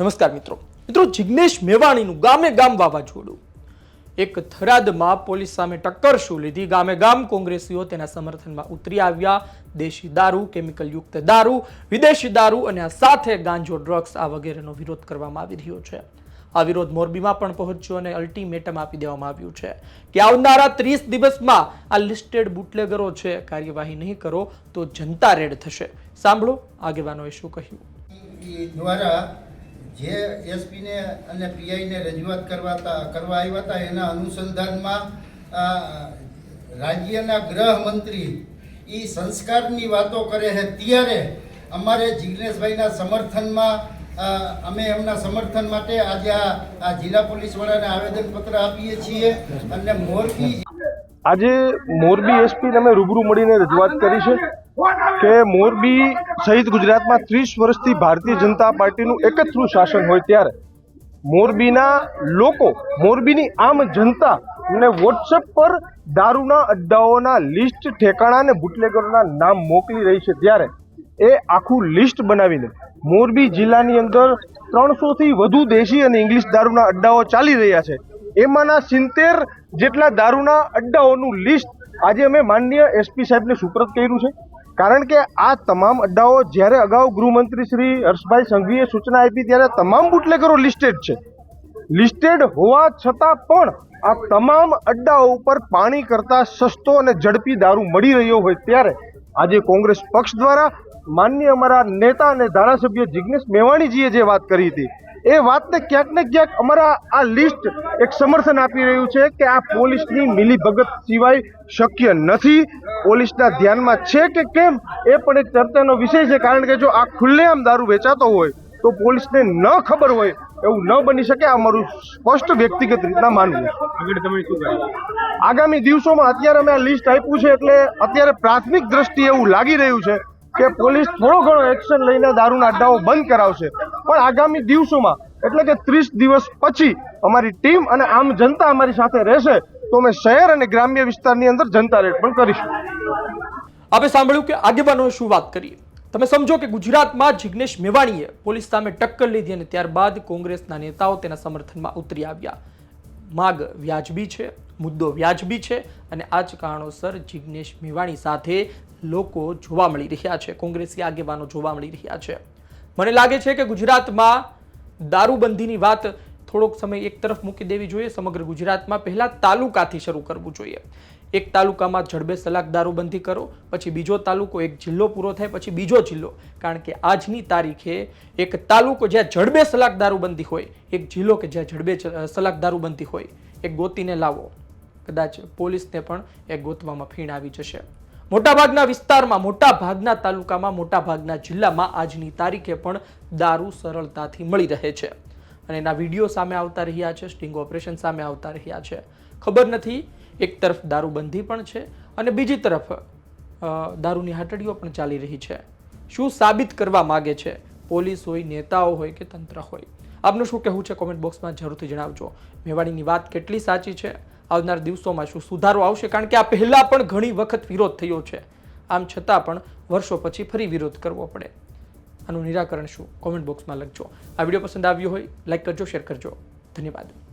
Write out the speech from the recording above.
નમસ્કાર મિત્રો. મિત્રો, જિગ્નેશ મેવાણીનું ગામે ગામ વાવાઝોડું. એક થરાદમાં પોલીસ સામે ટક્કર શું લીધી? ગામે ગામ કોંગ્રેસીઓ તેના સમર્થનમાં ઉતરી આવ્યા. દેશી દારૂ, કેમિકલ યુક્ત દારૂ, વિદેશી દારૂ અને આ સાથે ગાંજો, ડ્રગ્સ આ વગેરેનો વિરોધ કરવામાં આવી રહ્યો છે. આ વિરોધ મોરબીમાં પણ પહોંચ્યો અને અલ્ટિમેટમ આપી દેવામાં આવ્યું છે કે આવનારા ત્રીસ દિવસમાં આ લિસ્ટેડ બુટલેગરો છે, કાર્યવાહી નહીં કરો તો જનતા રેડ થશે. સાંભળો આગેવાનોએ શું કહ્યું. દ્વારા જે એસપીને અને પીઆઈને રજૂઆત કરવા કરવા આવ્યા હતા, એના અનુસંધાનમાં રાજ્યના ગૃહમંત્રી એ સંસ્કારની વાતો કરે છે ત્યારે અમારે જિગ્નેશભાઈના સમર્થનમાં અમે એમના સમર્થન માટે આજે આ જિલ્લા પોલીસ વડાને આવેદનપત્ર આપીએ છીએ અને મોરબી આજે મોરબી એસપીને અમે રૂબરૂ મળીને રજૂઆત કરી છે. કે મોરબી સહિત ગુજરાતમાં ત્રીસ વર્ષથી ભારતીય જનતા પાર્ટીનું એકત્રું શાસન હોય ત્યારે મોરબીના લોકો, મોરબીની આમ જનતા ને વોટ્સએપ પર દારૂના અડ્ડાઓના લિસ્ટ, ઠેકાણા અને બુટલેગરોના નામ મોકલી રહી છે ત્યારે એ આખું લિસ્ટ બનાવીને મોરબી જિલ્લાની અંદર ત્રણસોથી વધુ દેશી અને ઇંગ્લિશ દારૂના અડ્ડાઓ ચાલી રહ્યા છે. એમાંના સિત્તેર જેટલા દારૂના અડ્ડાઓનું લિસ્ટ આજે અમે માનનીય એસપી સાહેબને સુપ્રત કર્યું છે. કારણ કે આ તમામ અડ્ડાઓ જ્યારે અગાઉ ગૃહમંત્રી શ્રી હર્ષભાઈ સંઘવીએ સૂચના આપી ત્યારે તમામ બુટલેગરો લિસ્ટેડ છે. લિસ્ટેડ હોવા છતાં પણ આ તમામ અડ્ડાઓ ઉપર પાણી કરતા સસ્તો અને ઝડપી દારૂ મળી રહ્યો હોય ત્યારે આજે કોંગ્રેસ પક્ષ દ્વારા માન્ય અમારા નેતા અને ધારાસભ્ય જિગ્નેશ મેવાણીજીએ જે વાત કરી હતી એ વાતને ક્યાંક ને ક્યાંક અમારા આ લિસ્ટ એક સમર્થન આપી રહ્યું છે કે આ પોલીસની મિલીભગત સિવાય શક્ય નથી. પોલીસના ધ્યાનમાં છે કે કેમ? એ પણ એક ચર્ચાનો વિષય છે. કારણ કે જો આ ખુલ્લેઆમ દારૂ વેચાતો હોય તો પોલીસને ન ખબર હોય એવું ન બની શકે આ મારું સ્પષ્ટ વ્યક્તિગત રીતના માનવું આગામી દિવસોમાં અત્યારે અમે આ લિસ્ટ આપ્યું છે એટલે અત્યારે પ્રાથમિક દ્રષ્ટિએ એવું લાગી રહ્યું છે કે પોલીસ થોડો ઘણો એક્શન લઈને દારૂના અડ્ડાઓ બંધ કરાવશે. પણ આગામી દિવસોમાં, એટલે કે ત્રીસ દિવસ પછી અમારી ટીમ અને આમ જનતા અમારી સાથે રહેશે, તો અમે શહેર અને ગ્રામ્ય વિસ્તારની અંદર જનતા રેડ પણ કરીશું. આપણે સાંભળ્યું કે આગેવાનોએ શું વાત કરીએ તમે સમજો કે ગુજરાતમાં જિગ્નેશ મેવાણીએ પોલીસ સામે ટક્કર લીધી અને ત્યારબાદ કોંગ્રેસના નેતાઓ તેના સમર્થનમાં ઉતરી આવ્યા. માગ વ્યાજબી છે, મુદ્દો વ્યાજબી છે અને આ જ કારણોસર જિગ્નેશ મેવાણી સાથે લોકો જોવા મળી રહ્યા છે, કોંગ્રેસી આગેવાનો જોવા મળી રહ્યા છે. મને લાગે છે કે ગુજરાતમાં દારૂબંધીની વાત થોડોક સમય એક તરફ મૂકી દેવી જોઈએ. સમગ્ર ગુજરાતમાં પહેલાં તાલુકાથી શરૂ કરવું જોઈએ. એક તાલુકામાં જડબે સલાક દારૂબંધી કરો, પછી બીજો તાલુકો એક જિલ્લો પૂરો થાય, પછી બીજો જિલ્લો. કારણ કે આજની તારીખે એક તાલુકો જ્યાં જડબે સલાક દારૂબંધી હોય, એક જિલ્લો કે જ્યાં જડબે સલાક દારૂબંધી હોય એક ગોતીને લાવો. કદાચ પોલીસને પણ એ ગોતવામાં ફીણ આવી જશે. મોટાભાગના વિસ્તારમાં, મોટાભાગના તાલુકામાં, મોટાભાગના જિલ્લામાં આજની તારીખે પણ દારૂ સરળતાથી મળી રહે છે. અને એના વીડિયો સામે આવતા રહ્યા છે, સ્ટિંગ ઓપરેશન સામે આવતા રહ્યા છે. ખબર નથી, એક તરફ દારૂબંધી પણ છે અને બીજી તરફ દારૂની હાટડીઓ પણ ચાલી રહી છે. શું સાબિત કરવા માગે છે? પોલીસ હોય, નેતાઓ હોય કે તંત્ર હોય? આપનું શું કહેવું છે? કોમેન્ટ બોક્સમાં જરૂરથી જણાવજો. મેવાડીની વાત કેટલી સાચી છે? આવનાર દિવસોમાં શું સુધારો આવશે? કારણ કે આ પહેલાં પણ ઘણી વખત વિરોધ થયો છે. આમ છતાં પણ વર્ષો પછી ફરી વિરોધ કરવો પડે. આનું નિરાકરણ શું? કોમેન્ટ બોક્સમાં લખજો. આ વીડિયો પસંદ આવ્યો હોય લાઈક કરજો શેર કરજો. ધન્યવાદ.